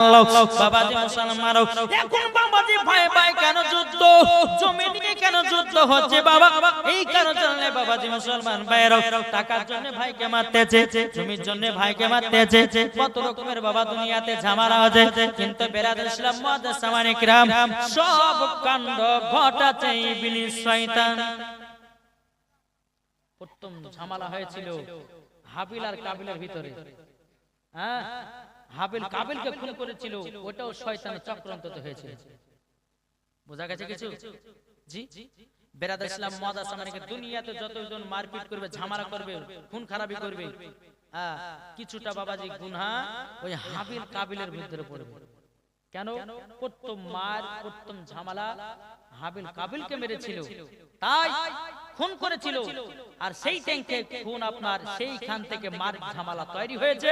বাবাজি মুসলমান এখন বাবাজি ভাই ভাই কেন যুদ্ধ? জমি নিয়ে কেন যুদ্ধ হচ্ছে বাবা? এই কারণ জন্য বাবাজি মুসলমান ভাইয়ের টাকার জন্য ভাইকে মারতেছে জমির জন্য ভাইকে মারতেছে। কত রকমের বাবা দুনিয়াতে ঝামেলা আছে। কিন্তু বেরাদ ইসলাম রাম সব কাণ্ড ঘটাচ্ছে ইবলিস শয়তান। প্রথম ঝামেলা হয়েছিল হাবিল আর কাবিলের ভিতরে। হ্যাঁ? হাবিল কাবিলকে খুন করেছিল ওটাও শয়তানের চক্রান্ত হয়েছিল। বোঝা গেছে কিছু? জি? বেরাদ ইসলাম মাদার সামানিকে দুনিয়াতে যতজন মারপিট করবে ঝামেলা করবে খুন খারাপি করবে। হ্যাঁ কিছুটা বাবাজি গুনহা ওই হাবিল কাবিলের ভিতরে পড়বে। কেন? প্রথম মার প্রথম ঝামেলা হাবিল কাবিলকে মেরেছিল। তাই খুন করেছিল। আর সেই ট্যাঙ্কে খুন আপনার সেইখান থেকে মার ঝামেলা তৈরি হয়েছে।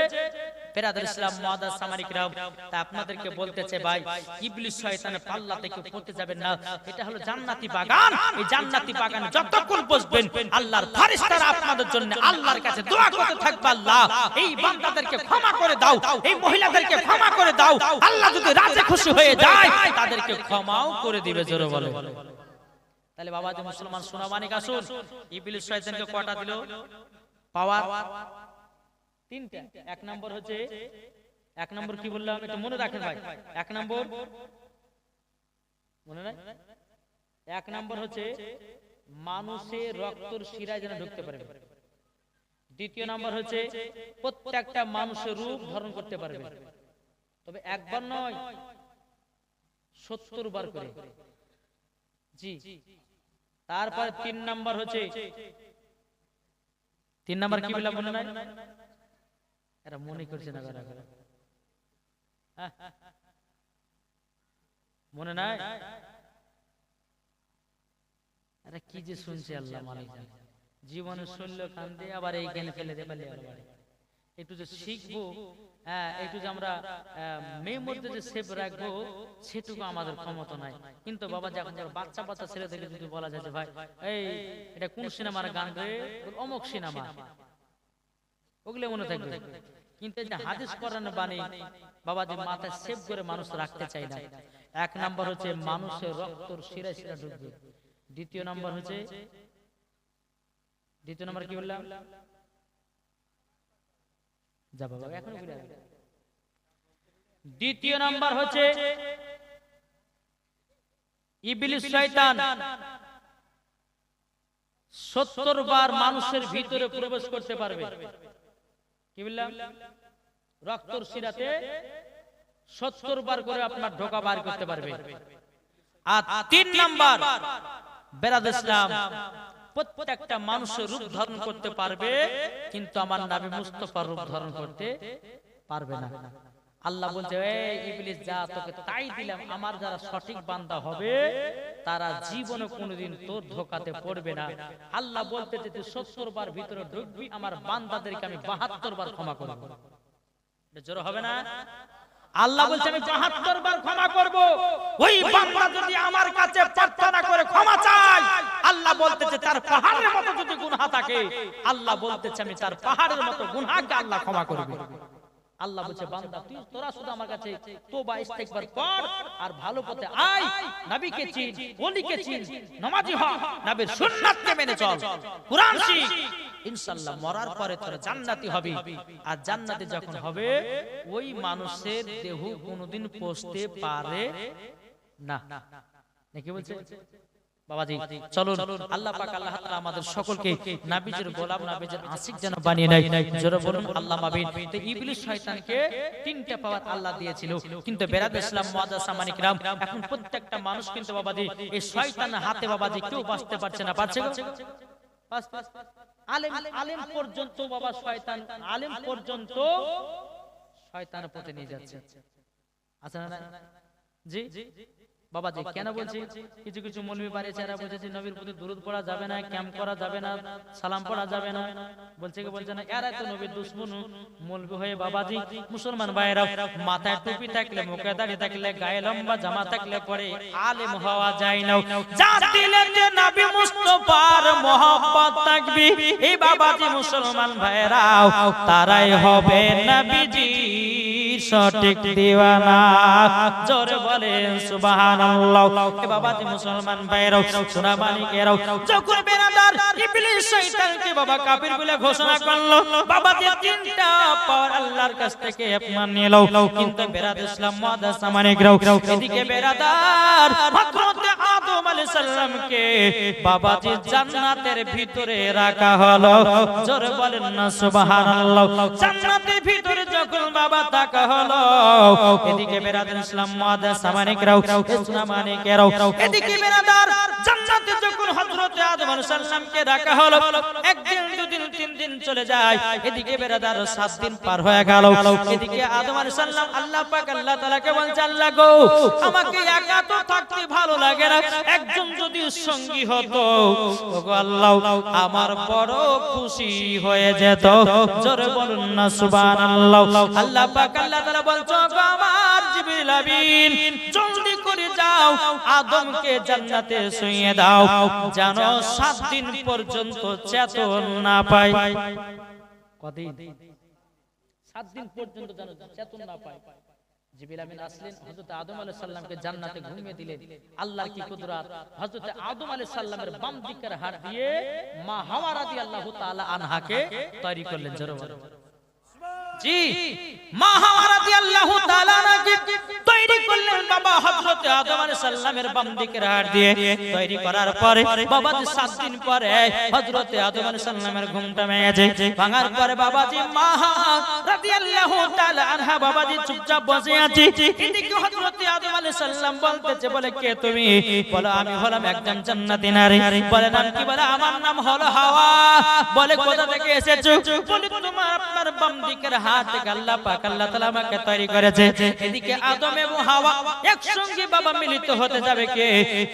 ফেরাদুল ইসলাম মাদার সামারিকরাও তা আপনাদেরকে বলতেছে ভাই ইবলিস শয়তানের পাল্লা থেকে পড়তে যাবেন না। এটা হলো জান্নাতি বাগান। এই জান্নাতি বাগানে যতক্ষণ বসবেন আল্লাহর ফেরেশতারা আপনাদের জন্য আল্লাহর কাছে দোয়া করতে থাকবে আল্লাহ। এই বান্দাদেরকে ক্ষমা করে দাও। এই মহিলাদেরকে ক্ষমা করে দাও। আল্লাহ যদি রাজে খুশি হয়ে যায় তাদেরকে ক্ষমাও করে দিবে জোরে বলে। তাহলে বাবা যে মুসলমান সোনা মানিক আসুন। ইবলিস শয়তানকে কটা দিল পাওয়ার তিনটা। এক নম্বর হচ্ছে এক নম্বর কি বললাম? এটা মনে রাখেন ভাই এক নম্বর মনে নাই? এক নম্বর হচ্ছে মানুষের রক্তর শিরায় যেন ঢুকতে পারবে দ্বিতীয় নম্বর হচ্ছে প্রত্যেকটা মানুষের রূপ ধারণ করতে পারবে। তবে একবার নয় সত্তর বার করে। জি। তারপরে তিন নাম্বার হচ্ছে তিন নাম্বার কি বললাম মনে নাই? এরা মনে করছে না কারা কারা হ্যাঁ? মনে নাই? এরা কি যে শুনছে আল্লাহ মালিক। জীবনে শুনলো কান দিয়ে আবার এই জ্ঞানে ফেলে দেবে একটু যে শিখব হ্যাঁ একটু যে আমরা মেয়ে মধ্যে যে সেভ রাখব সেটুকু আমাদের ক্ষমতা নাই। কিন্তু বাবা যখন বাচ্চা বাচ্চা ছেলে থেকে যদি বলা যায় ভাই এই এটা কোন সিনেমার গান রে? অমুক সিনেমা। ওগুলো মনে থাকবে। কিন্তু এই যে হাদিস করানো বাণী বাবা যে মাথায় সেভ করে মানুষ রাখতে চাই না। এক নাম্বার হচ্ছে মানুষের রক্তর শিরা শিরা ঢুকবে দ্বিতীয় নাম্বার হচ্ছে দ্বিতীয় নাম্বার কি বললাম? যা বাবা এখন। দ্বিতীয় নাম্বার হচ্ছে ইবলিস শয়তান। সত্তর বার মানুষের ভিতরে প্রবেশ করতে পারবে। কি বললাম? রক্তর শিরাতে সত্তর বার করে আপনার ঢোকা বার করতে পারবে। আর তিন নাম্বার বেরাদ ইসলাম, প্রত্যেকটা মানুষের রূপ ধারণ করতে পারবে, কিন্তু আমার নাবি মুস্তফার রূপ ধারণ করতে পারবে না। আল্লাহ বলছে ইবলিস যা তোকে তাই দিলাম আমার যারা সঠিক বান্দা হবে তারা জীবনে কোনোদিন তোর ধোকাতে পড়বে না। আল্লাহ বলতে যে তুই সত্তর বার ভিতরে ঢুকবি আমার বান্দাদেরকে আমি বাহাত্তর বার ক্ষমা করব। জোর হবে না? আল্লাহ বলছে আমি বাহাত্তর বার ক্ষমা করব। ওই বান্দা যদি আমার কাছে প্রার্থনা করে ক্ষমা চায় আল্লাহ বলতেছে তার পাহাড়ের মতো যদি গুনাহ থাকে আল্লাহ বলতেছে আমি তার পাহাড়ের মতো গুনাহকে আল্লাহ ক্ষমা করবে আল্লাহ বলছে বান্দা তুই তোরা শুধু আমার কাছে তোবা ইস্তেগফার কর আর ভালো পথে আয় নবীকে চিন ওলিকে চিন নামাজি হ নবীর সুন্নাতকে মেনে চল। কুরআন শিখ ইনশাআল্লাহ মরার পরে তোরা জান্নাতি হবি। আর জান্নাতে যখন হবে ওই মানুষের দেহ কোনোদিন পৌঁছতে পারে না। নাকি বলছে? বাবাজি চলুন আল্লাহ পাক আল্লাহ তাআলা আমাদের সকলকে নাবিজের গোলাম নাবিজের আশিক যেন বানিয়ে নেয়। জোরে বলুন আল্লাহ মাবিন তো ইবলিস শয়তানকে তিনটা পাওয়ার আল্লাহ দিয়েছিল। কিন্তু বেরাদ ইসলাম মুআজ্জাজ এখন প্রত্যেকটা মানুষ কিন্তু বাবাজি এই শয়তানের হাতে বাবাজি কেউ বাঁচতে পারছে না। পারছে আলেম আলেম পর্যন্ত বাবা শয়তান আলেম পর্যন্ত শয়তানের পথে নিয়ে যাচ্ছে। আছে না না? জি? বাবা জি কেন বলছি? কিছু কিছু মৌলবি বাড়িয়েছে এরা বলছে নবীর প্রতি দূরত পড়া যাবে না ক্যাম্প করা যাবে না সালাম পড়া যাবে না। বলছে কি বলছে না এরা তো নবীর দুশ্মন। মৌলবি হয়ে বাবাজি মুসলমান ভাইয়েরা মাথায় টুপি থাকলে মুখে দাঁড়িয়ে থাকলে গায়ে লম্বা জামা থাকলে পরে আলেম হওয়া যায় না যা দিলে যে নবী মুস্তফার মোহাম্মত থাকবে। এই বাবাজি মুসলমান ভাইয়েরাও তারাই হবে নবীজির সঠিক দিওয়ানা। জোরে বলেন, সুবহানাল্লাহ। এ বাবাজি মুসলমান ভাইরাও সোনা মানিকেরাও যখন বেরাদার ইবলিস শয়তানকে বাবা কাফির বলে ঘোষণা করল বাবা যে তিনটা পাওয়ার আল্লাহর কাছ থেকে আপমান নিল। কিন্তু বেরাদ ইসলাম মুআদ্দাস মানিকরাও এদিকে বেরাদার হযরত আদম আলাইহিস সালামকে বাবাজি জান্নাতের ভিতরে রাখা হলো। জোরে বলেন না, সুবহানাল্লাহ। জান্নাতের ভিতরে যখন বাবা থাকা হলো এদিকে বেরাদার ইসলাম মুআদ্দাস মানিকরাও ইসলাম রাও এদিকে বেরাদার জান্নাতে যখন হযরত আদম আলাইহিস সালামকে রাখা হলো একদিন দুদিন চলে যায়। এদিকে বেরাদার সাত দিন পার হয়ে গেল। এদিকে আল্লাহ পাক আল্লাহ বলছে, আল্লাহ গো, আমাকে একা তো থাকতে ভালো লাগে না। একজন যদি সঙ্গী হতো আল্লাহ, আমার বড় খুশি হয়ে যেত। জোরে বলুন না আল্লাহ পাক আল্লাহ বলছো আমার জিবরিল জলদি করে যাও, আদমকে জান্নাতে শুইয়ে দাও, যেন সাত দিন পর্যন্ত চেতন না পায়। কদিন? সাত দিন পর্যন্ত যেন চেতন না জিবিল আমিন আসলেন, হযরত আদম আলাইহিস সালামকে জান্নাতে ঘুমিয়ে দিলেন। আল্লাহর কি কুদরত? হযরত আদম আলাইহিস সালামের বাম দিকের হাত দিয়ে মা হাওয়া রাদিয়াল্লাহু তাআলা আনহাকে তৈরি করলেন। জোরে বলেন। জি মা রাদিয়াল্লাহু তাআলা নাকি তৈরি করলেন বাবা হযরত আদম আলাইহিস সালামের বাম দিকের হাত দিয়ে। তৈরি করার পরে দিন পরে হযরত আদম আলাইহিস সালামের ঘুমটা ভাঙার পরে তাআলা আনহা চুপচাপ বসে আছে। এদিকে হযরত আদম আলাইহিস সালাম বলতেছে, বলে, কে তুমি? বলো, আমি হলাম একজন জান্নাতি নারী। বলে, নাম কি? বলে, আমার নাম হলো হাওয়া। বলে, কোথা থেকে এসেছ? বলে, তোমার, আপনার বাম দিকের হাত থেকে আল্লাহ পাক আল্লাহ তাআলা আমাকে তৈরি করেছে। এদিকে আদম এবং হাওয়া একসঙ্গে বাবা মিলিত হতে যাবে কে?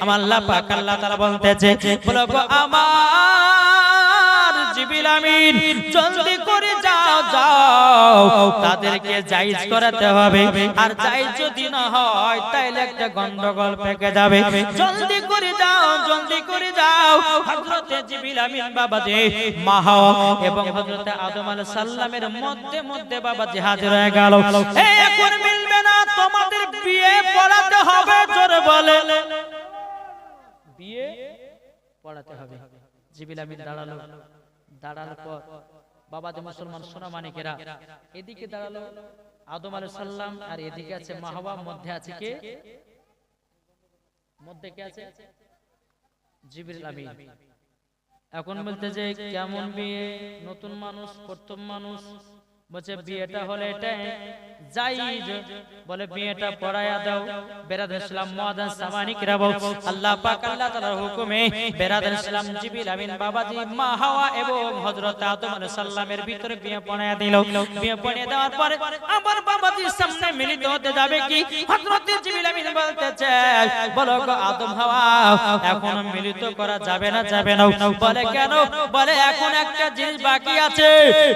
আমার আল্লাহ পাক আল্লাহ তাআলা বলতেছে বলো আমার জিবিল আমিন, জলদি করে যাও যাও। তাদেরকে জায়েজ করাতে হবে। আর জায়েজ যদি না হয়, তাইলে একটা গন্ডগোল পেকে যাবে। জলদি করে যাও, জলদি করে যাও। হযরতে জিবিল আমিন বাবা যে মা এবং হযরতে আদম আলাইহিস সালামের মধ্যে মধ্যে বাবা যে হাজির হয়ে গেল। এখন মিলবে না, তোমাদের বিয়ে পড়াতে হবে, জোরে বলে। বিয়ে পড়াতে হবে। জিবিল আমিন দাঁড়াল। দাঁড়ানোর পর। বাবা যে মুসলমান সোনা মানিকেরা এদিকে দাঁড়াল আদম আলু সাল্লাম আর এদিকে আছে মাহবাব মধ্যে আছে কে? মধ্যে কে আছে? জিবরিল আমিন। এখন বলতে যে কেমন বিয়ে নতুন মানুষ প্রথম মানুষ বলছে বিয়েটা হলে এটা যাই বলে বিয়েটা পড়ায়া দাও। বেরাদ ইসলাম মুআদ্দাস সামানিকরা বল আল্লাহ পাক আল্লাহ তাআলার হুকুমে বেরাদ ইসলাম জিবিল আমিন বাবাজি মা হাওয়া এবং হযরত আদম আলাইহিস সালামের ভিতরে বিয়ে পড়ায়া দিল। বিয়ে পড়িয়ে দেওয়ার পরে আমার বাবাজির সামনে মিলিত হতে যাবে কি? হযরত জিবিল আমিন বলতেছে বলো গো আদম হাওয়া এখন মিলিত করা যাবে না যাবে না। বলে কেন বলে এখন একটা জিনিস বাকি আছে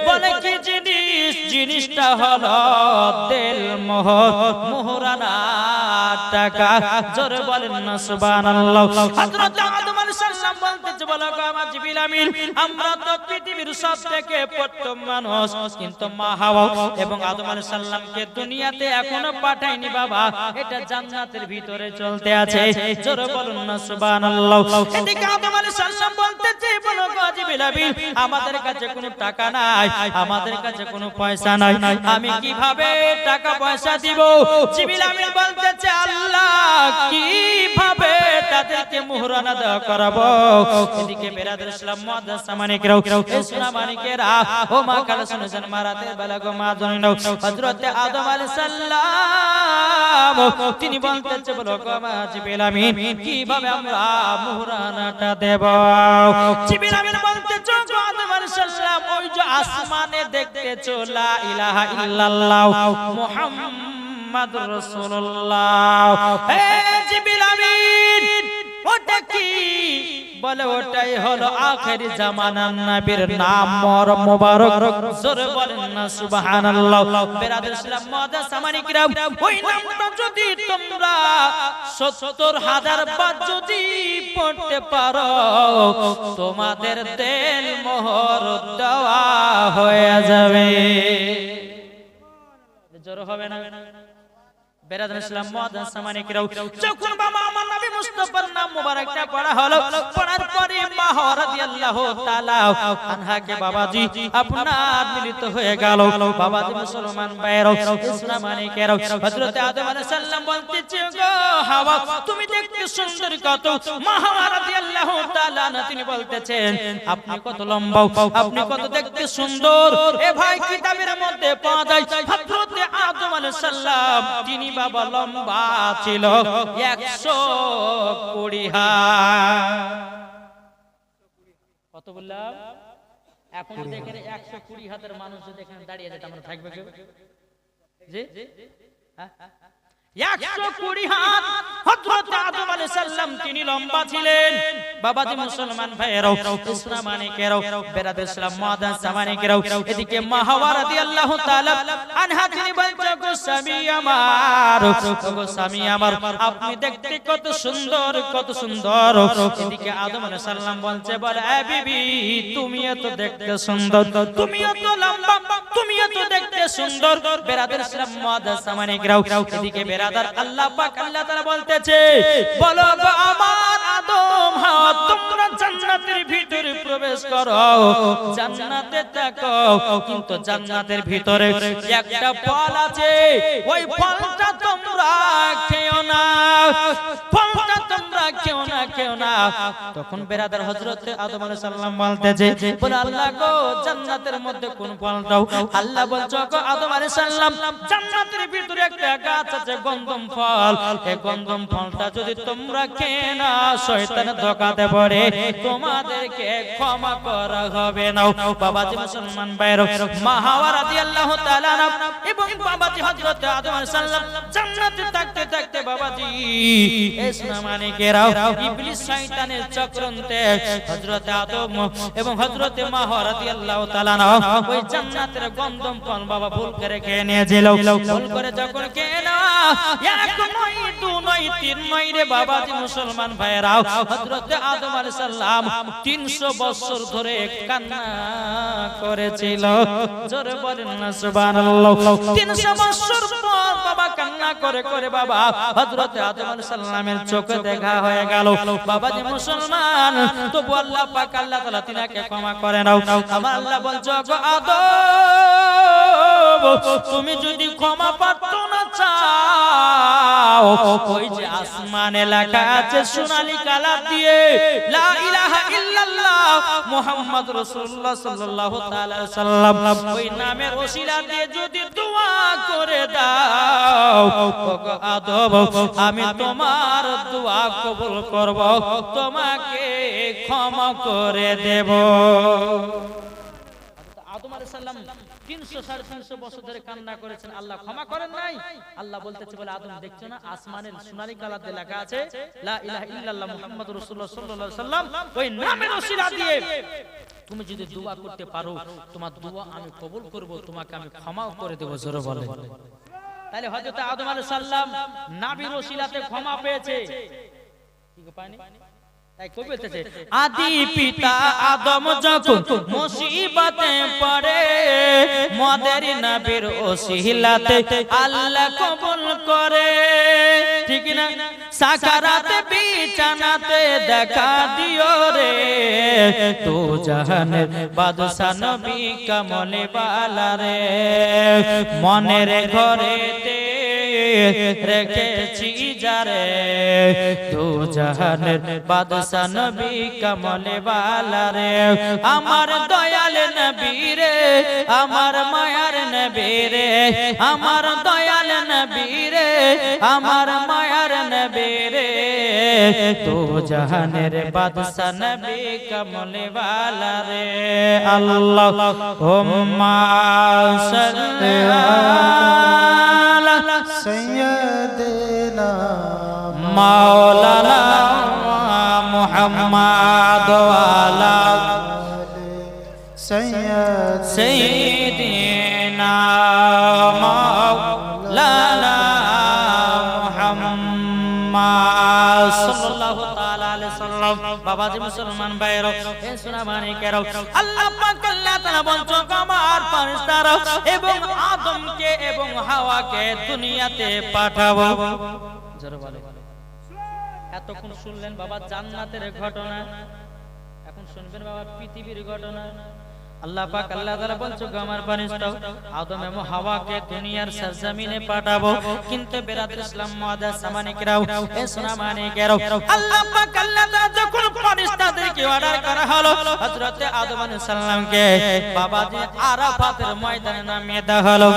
বলে কি জিনিস জিনিসটা হলো তেল মোহ মোহরানা টাকা। জোরে বলেন না সুবহানাল্লাহ। হযরত আদম আলাইহিস সালাম বলতেছে বলো গো আমার আমাদের কাছে কোনো টাকা নাই, আমাদের কাছে কোনো পয়সা নাই। আমি কীভাবে টাকা পয়সা দিব? জিবিল বলতেছে, আল্লাহ, কীভাবে তাদেরকে মোহরানা দেওয়া করাবো? এদিকে বেরাদুল ইসলাম মুআদ্দাস সামানিকরাও এই সোনা মানিকেরা, ও মা কাল শুনেছেন মারাতে বেলা গো মা জনিনাও, হযরত আদম আলাইহিস সালাম, তিনি বলতেছে বলো গো মা জিবিল আমিন, কীভাবে আমরা মোহরানাটা দেব? জিবিল আমিন বলতেছে গো আদম আলাইহিস সালাম, ওই যে আসমানে দেখতেছো, লা ইলাহা ইল্লাল্লাহ, মুহাম্মাদুর রাসূলুল্লাহ। হে কি বলে ওটাই হলো আখেরি জামানার নবীর নাম। মর মোবারক। জোরে বলেন না সুবহানাল্লাহ। বেরাদুল ইসলাম মাদাস সামানি কিরাম ওই নামটা যদি তোমরা 70 হাজার বার যদি পড়তে পারো তোমাদের তেল মোহর দেওয়া হয়ে যাবে। জোর হবে না? বেরাদান ইসলাম সামানিকরাও যখন বাবা আমার নবী মুস্তাফার নাম মুবারকটা পড়া হলো পড়ার পরে মা রাদিয়াল্লাহু তাআলা আনহাকে বাবাজি আপনার মিলিত হয়ে গেল। বাবাজি মুসলমান ইসলামানিকেরাও হযরত আদম আলাইহিস সালাম বলতেছে গো হাওয়া তুমি দেখতে সুন্দর কত। মা হাওয়া রাদিয়াল্লাহু তাআলা না তিনি বলতেছেন আপনি কত লম্বা আপনি কত দেখতে সুন্দর। এ ভাই কিতাবের মধ্যে পাওয়া যায় হযরত আদম আলাইহিস সালাম তিনি বাবা লম্বা ছিল একশো কুড়ি কত বললাম? এখন যদি এখানে একশো কুড়ি হাতের মানুষ যদি এখানে দাঁড়িয়ে যেত আমরা থাকবে হ্যাঁ? বেরাদ আপনি দেখতে কত সুন্দর কত সুন্দর। এদিকে আদম আলাইহিস সালাম বলছে, বলে, এ বিবি, তুমি এত দেখতে সুন্দর, তুমি এত লম্বা, তুমি এত দেখতে সুন্দর। বেরাদের ইসলাম মাদান এদিকে বেরাদার আল্লাহ পাক আল্লাহ তাআলা বলতেছে, বলো গো আমার আদম হাওয়া তোমরা জান্নাতের ভিতরে প্রবেশ করো। জান্নাতে থাকো, কিন্তু জান্নাতের ভিতরে একটা ফল আছে। ওই ফলটা তোমরা খেও না। ফলটা খেও না খেও না তখন বেরাদার হযরত আদম আলাইহিস সালাম বলতেছে বলে আল্লাহ গো জান্নাতের মধ্যে কোন ফলটাও আল্লাহ বলছো গো আদম আলাইহিস সালাম জান্নাতের ভিতরে একটা গাছ আছে গন্ধম ফল এই গন্ধম ফলটা যদি তোমরা খেয়ে না শয়তান ধোকাতে পড়ে তোমাদেরকে ক্ষমা করা হবে না বাবাজি মুসলমান ভাইয়ের মা হাওয়া রাদিয়াল্লাহু তাআলা এবং বাবাজি হযরত আদম আলাইহিস সালাম জান্নাতে থাকতে থাকতে বাবাজি ইসলামানিকেরাও ইবলিস শয়তানের চক্রান্তে হযরত আদম এবং হযরত মা হাওয়া রাদিয়াল্লাহু তাআলা না ওই জান্নাতের গন্ধম পান বাবা ভুল করে খেয়ে নিয়েছিল। ভুল করে যখন খেয়ে না এক দু তিন রে বাবাজি মুসলমান ভাইয়েরাও। হযরত আদম আলাইহিস সালাম 300 বছর ধরে কান্না করেছিল। জোরে বলেন না, সুবহানাল্লাহ। 300 বছর পর বাবা কান্না করে করে বাবা হযরত আদম আলাইহিস সালামের চোখে দেখা হয়ে গেল। বাবাজি মুসলমান, তবু আল্লাহ পাক, আল্লাহ তাআলা তিনাকে ক্ষমা করে নাও। আমার আল্লাহ বলছো গো আদম, তুমি যদি ক্ষমা প্রার্থনা না চাও ওই যে আসমানে লেখা আছে, সোনালী কালা দিয়ে। লা ইলাহা ইল্লাল্লাহ মুহাম্মদ রাসূলুল্লাহ সাল্লাল্লাহু তাআলা সাল্লাম। ওই নামের ওসিলা দিয়ে যদি দোয়া করে দাও আদম আমি তোমার দোয়া কবুল করব, তোমাকে ক্ষমা করে দেব। আলাইহিস সালাম 300 350 বছর ধরে কান্না করেছেন। আল্লাহ ক্ষমা করেন নাই। আল্লাহ বলতেছে, বলে, আদম, দেখছ না? আসমানের সোনালী লেখা আছে সাল্লাম ওই নামের দিয়ে তুমি যদি দোয়া করতে পারো, তোমার দোয়া আমি কবুল করব, তোমাকে আমি ক্ষমাও করে দেব, জোরে বলে তাহলে হযরত আদম আলাইহিস সালাম নাবির ক্ষমা পেয়েছে। কি আদি পিতা আদম যখন মুসিবতে পড়ে মদের নবীর ওসিলাতে আল্লাহ কবুল করে। ঠিক না? সাকারাতে বিছানাতে দেখা দিও রে। তো জাহানের বাদশা নবী কমলে বালা রে। মনের ঘরেতে রেখেছি যারে। দু জাহানের বাদশা নবী কমলে বালা রে। আমার দয়াল নবী রে, আমার মায়ার নবী রে। আমার দয়াল নবী রে, আমার মায়ার নবী রে। দু জাহানের বাদশা নবী কমলে বালা রে। আল্লাহ, হুম্মা, সাল্লি আলা سيدنا মাওলানা মুহাম্মদ ওয়ালা سيد সাইয়্যিদিনা মাওলানা মুহাম্মদ সাল্লাল্লাহু তাআলা আলাইহি সাল্লাম বাবাজি মুসলমান ভাইরা এ সোনা মানিকেরা আল্লাহ পাক আল্লাহ তাআলা বঞ্চক আমার এবং দুনিয়াতে এতক্ষণ শুনলেন বাবা জান্নাতের ঘটনা এখন শুনবেন বাবা পৃথিবীর ঘটনা। আল্লাহ পাক আল্লাহ তাআলা বলছো গো আমার ফেরেশতা আদম এবং হাওয়াকে দুনিয়ার সরজমিনে পাঠাবো কিন্তু বেরাদর ইসলাম মুআদ্দাস সামানিকরাও এ সোনা মানিকেরাও আল্লাহ পাক আল্লাহ তাআলা যখন ফেরেশতাদেরকে অর্ডার করা হলো হযরতে আদম আলাইহিস সালামকে বাবাজি আরাফাতের ময়দানে নামিয়ে দেওয়া হলো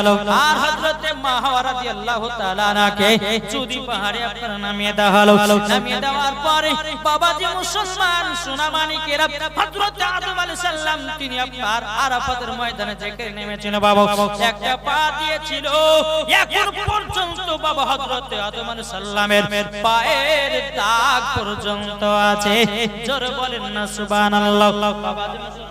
আর হযরতে মা হাওয়া রাদিয়াল্লাহু তাআলা নাকে চুদি পাহাড়ে আপনার নামিয়ে দেওয়া হলো নামিয়ে দেওয়ার পরে বাবাজি মুসলমান সোনা মানিকেরা হযরতে আদম আলাইহিস সালাম তিনি আপনার আরাফাতের ময়দানে যেখানে নেমেছিল বাবা, একটা পা দিয়েছিল। এখন পর্যন্ত বাবা হযরত আদম আলাইহিস পায়ের দাগ পর্যন্ত আছে। জোরে বলেন না, সুবহানাল্লাহ। ভাইরাও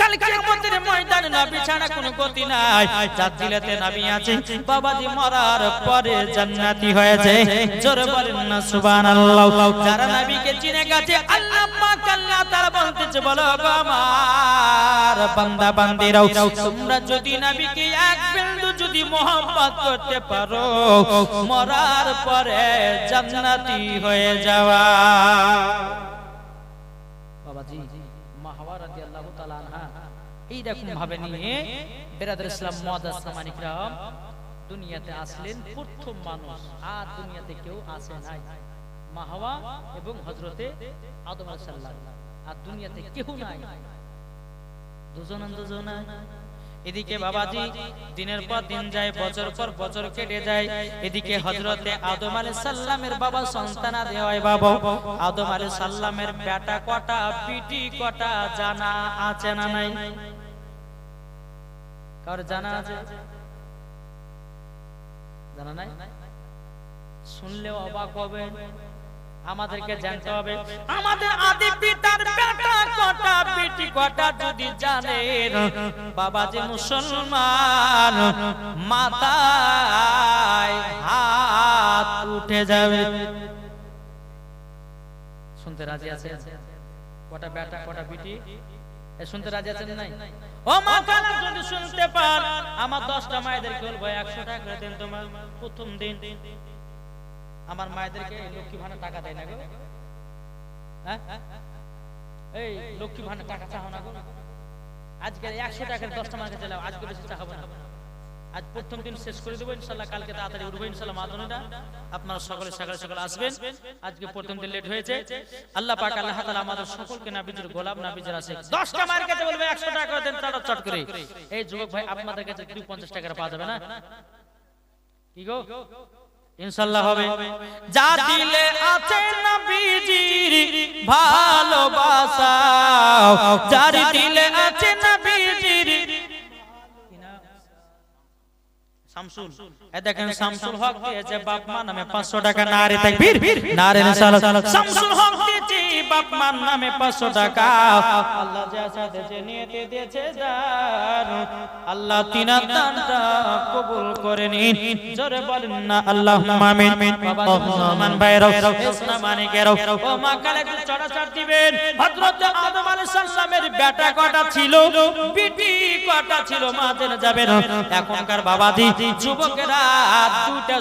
কাল কিয়ামতের ময়দানে নবী ছাড়া কোনো গতি নাই। জাতিলাতে নবী আছে। বাবাজি মরার পরে জান্নাতি হয়েছে। জোরে বলেন না সুবহানাল্লাহ। যারা নবীকে চিনে গেছে আল্লাহ পাক আল্লাহ তাআলা বলতেছে বলো গো আমার বান্দা বান্দিরাও তোমরা যদি নবীকে এক বিন্দু যদি মোহাম্মত করতে পারো মরার পরে জান্নাতি হয়ে যাওয়া। এই রকম ভাবে নিয়ে বেরাদর ইসলাম মুআদ্দাস সামানিকরাম দুনিয়াতে আসলেন প্রথম মানুষ, আর দুনিয়াতে কেউ আসে নাই। মা হাওয়া এবং হযরতে আদম আলাইহিস সালাম। আর দুনিয়াতে কেউ নাই। দুজন দুজন এদিকে বাবাজি দিনের পর দিন যায় বছর পর বছর কেটে যায়। এদিকে হজরতে আদম আলাইহিস সালামের বাবা সন্তান হয় বাবা। আদম আলাইহিস সালামের বেটা কটা পিটি কটা জানা আছে না নাই? কার জানা আছে? জানা নাই? শুনলেও অবাক হবে আমাদেরকে জানতে হবে। আমাদের আদি পিতার বেটা কটা বেটি কটা যদি জানেন বাবা যে মুসলমান মাথায় হাত উঠে যাবে। শুনতে রাজি আছে কটা বেটা কটা বেটি? শুনতে রাজি আছেন নাই? ও মা কালা যদি শুনতে পান আমার দশটা মায়েদেরকে বলব একশো টাকা করে দেন তোমার। প্রথম দিন আমার মায়েদেরকে লক্ষ্মী ভান্ডার টাকা দেয় না গো। হ্যাঁ? এই লক্ষ্মী ভান্ডার টাকা চাও না গো। আজকে একশো টাকার দশটা মাকে চালাও আজকে বেশি চাহাবো না। আজ প্রথম দিন শেষ করে দেবো, ইনশাল্লাহ কালকে তাড়াতাড়ি উঠবো, ইনশাল্লাহ মাদনীটা আপনারা সকলে সকালে সকালে আসবেন। আজকে প্রথম দিন লেট হয়েছে। আল্লাহ পাক, আল্লাহ তাআলা আমাদের সকলকে নাবিজের গোলাম নাবিজের আছে। 10টা মার কাছে বলবে 100 টাকা দেন চট চট করে। এই যুবক ভাই, আপনাদের কাছে 250 টাকা পাওয়া যাবে না? কি গো? ইনশাল্লাহ হবে। যা দিলে আছে নবীজির ভালোবাসা যার দিলে আছে নবীজির শামসুল। এ দেখেন শামসুল হক দিয়েছে বাপ মা নামে 500 টাকা নারে তাকবীর। নারে রিসালাত শামসুল হক দিয়েছে বাপ মা নামে 500 টাকা। আল্লাহ যা সাথে যে নিয়তে দিয়েছে যার। আল্লাহ তিনা দানটা কবুল করে নিন। জোরে বলেন না আল্লাহুম্মা আমিন। বাবা মুসলমান ভাইরাও ইসলাম মানিকেরাও ও মা কালে একটু চড়াচড় দিবেন। হযরত আদম আলাইহিস সালামের বেটা কটা ছিল? বিটি কটা ছিল? মা জেনে যাবেন। এখনকার বাবাজি যুবকেরা দুটা